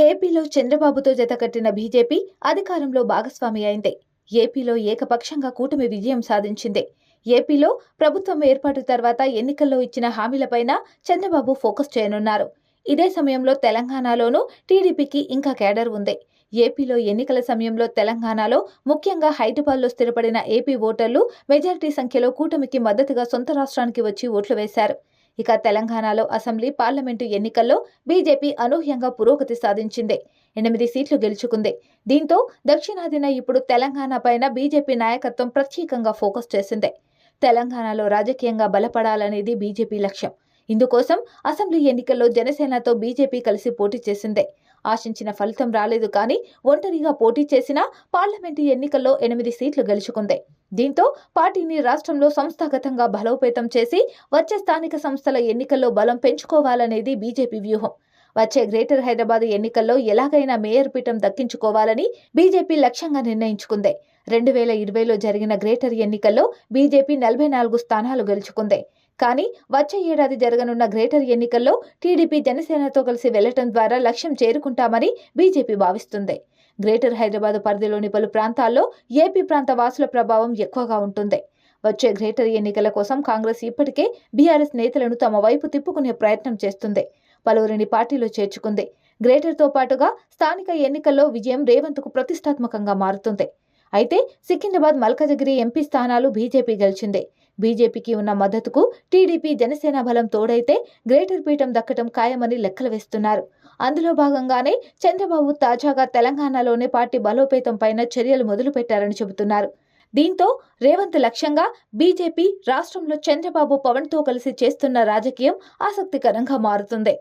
ఏపీలో చంద్రబాబుతో జతకట్టిన బీజేపీ అధికారంలో భాగస్వామి అయింది. ఏపీలో ఏకపక్షంగా కూటమి విజయం సాధించింది. ఏపీలో ప్రభుత్వం ఏర్పాటు తర్వాత ఎన్నికల్లో ఇచ్చిన హామీలపైన చంద్రబాబు ఫోకస్ చేయనున్నారు. ఇదే సమయంలో తెలంగాణలోనూ టీడీపీకి ఇంకా కేడర్ ఉంది. ఏపీలో ఎన్నికల సమయంలో తెలంగాణలో ముఖ్యంగా హైదరాబాద్లో స్థిరపడిన ఏపీ ఓటర్లు మెజారిటీ సంఖ్యలో కూటమికి మద్దతుగా సొంత రాష్ట్రానికి వచ్చి ఓట్లు వేశారు. ఇక తెలంగాణలో అసెంబ్లీ పార్లమెంటు ఎన్నికల్లో బీజేపీ అనూహ్యంగా పురోగతి సాధించింది. ఎనిమిది సీట్లు గెలుచుకుంది. దీంతో దక్షిణాదిన ఇప్పుడు తెలంగాణ పైన బీజేపీ నాయకత్వం ప్రత్యేకంగా ఫోకస్ చేసింది. తెలంగాణలో రాజకీయంగా బలపడాలనేది బీజేపీ లక్ష్యం. ఇందుకోసం అసెంబ్లీ ఎన్నికల్లో జనసేనతో బీజేపీ కలిసి పోటీ చేసింది. ఆశించిన ఫలితం రాలేదు కానీ ఒంటరిగా పోటీ చేసినా పార్లమెంటు ఎన్నికల్లో ఎనిమిది సీట్లు గెలుచుకుంది. దీంతో పార్టీని రాష్ట్రంలో సంస్థాగతంగా బలోపేతం చేసి వచ్చే స్థానిక సంస్థల ఎన్నికల్లో బలం పెంచుకోవాలనేది బీజేపీ వ్యూహం. వచ్చే గ్రేటర్ హైదరాబాద్ ఎన్నికల్లో ఎలాగైనా మేయర్ పీఠం దక్కించుకోవాలని బీజేపీ లక్ష్యంగా నిర్ణయించుకుంది. రెండు వేల ఇరవైలో జరిగిన గ్రేటర్ ఎన్నికల్లో బీజేపీ నలభై నాలుగు స్థానాలు గెలుచుకుంది. కానీ వచ్చే ఏడాది జరగనున్న గ్రేటర్ ఎన్నికల్లో టీడీపీ జనసేనతో కలిసి వెళ్ళటం ద్వారా లక్ష్యం చేరుకుంటామని బీజేపీ భావిస్తుంది. గ్రేటర్ హైదరాబాద్ పరిధిలోని పలు ప్రాంతాల్లో ఏపీ ప్రాంత వాసుల ప్రభావం ఎక్కువగా ఉంటుంది. వచ్చే గ్రేటర్ ఎన్నికల కోసం కాంగ్రెస్ ఇప్పటికే బీఆర్ఎస్ నేతలను తమ వైపు తిప్పుకునే ప్రయత్నం చేస్తుంది. పలువురిని పార్టీలో చేర్చుకుంది. గ్రేటర్తో పాటుగా స్థానిక ఎన్నికల్లో విజయం రేవంత్కు ప్రతిష్టాత్మకంగా మారుతుంది. అయితే సికింద్రాబాద్ మల్కజగిరి ఎంపీ స్థానాలు బీజేపీ గెలిచింది. బీజేపీకి ఉన్న మద్దతుకు టీడీపీ జనసేన బలం తోడైతే గ్రేటర్ పీఠం దక్కటం ఖాయమని లెక్కలు వేస్తున్నారు. అందులో భాగంగానే చంద్రబాబు తాజాగా తెలంగాణలోనే పార్టీ బలోపేతం పైన చర్యలు మొదలుపెట్టారని చెబుతున్నారు. దీంతో రేవంత్ లక్ష్యంగా బీజేపీ రాష్ట్రంలో చంద్రబాబు పవన్తో కలిసి చేస్తున్న రాజకీయం ఆసక్తికరంగా మారుతుంది.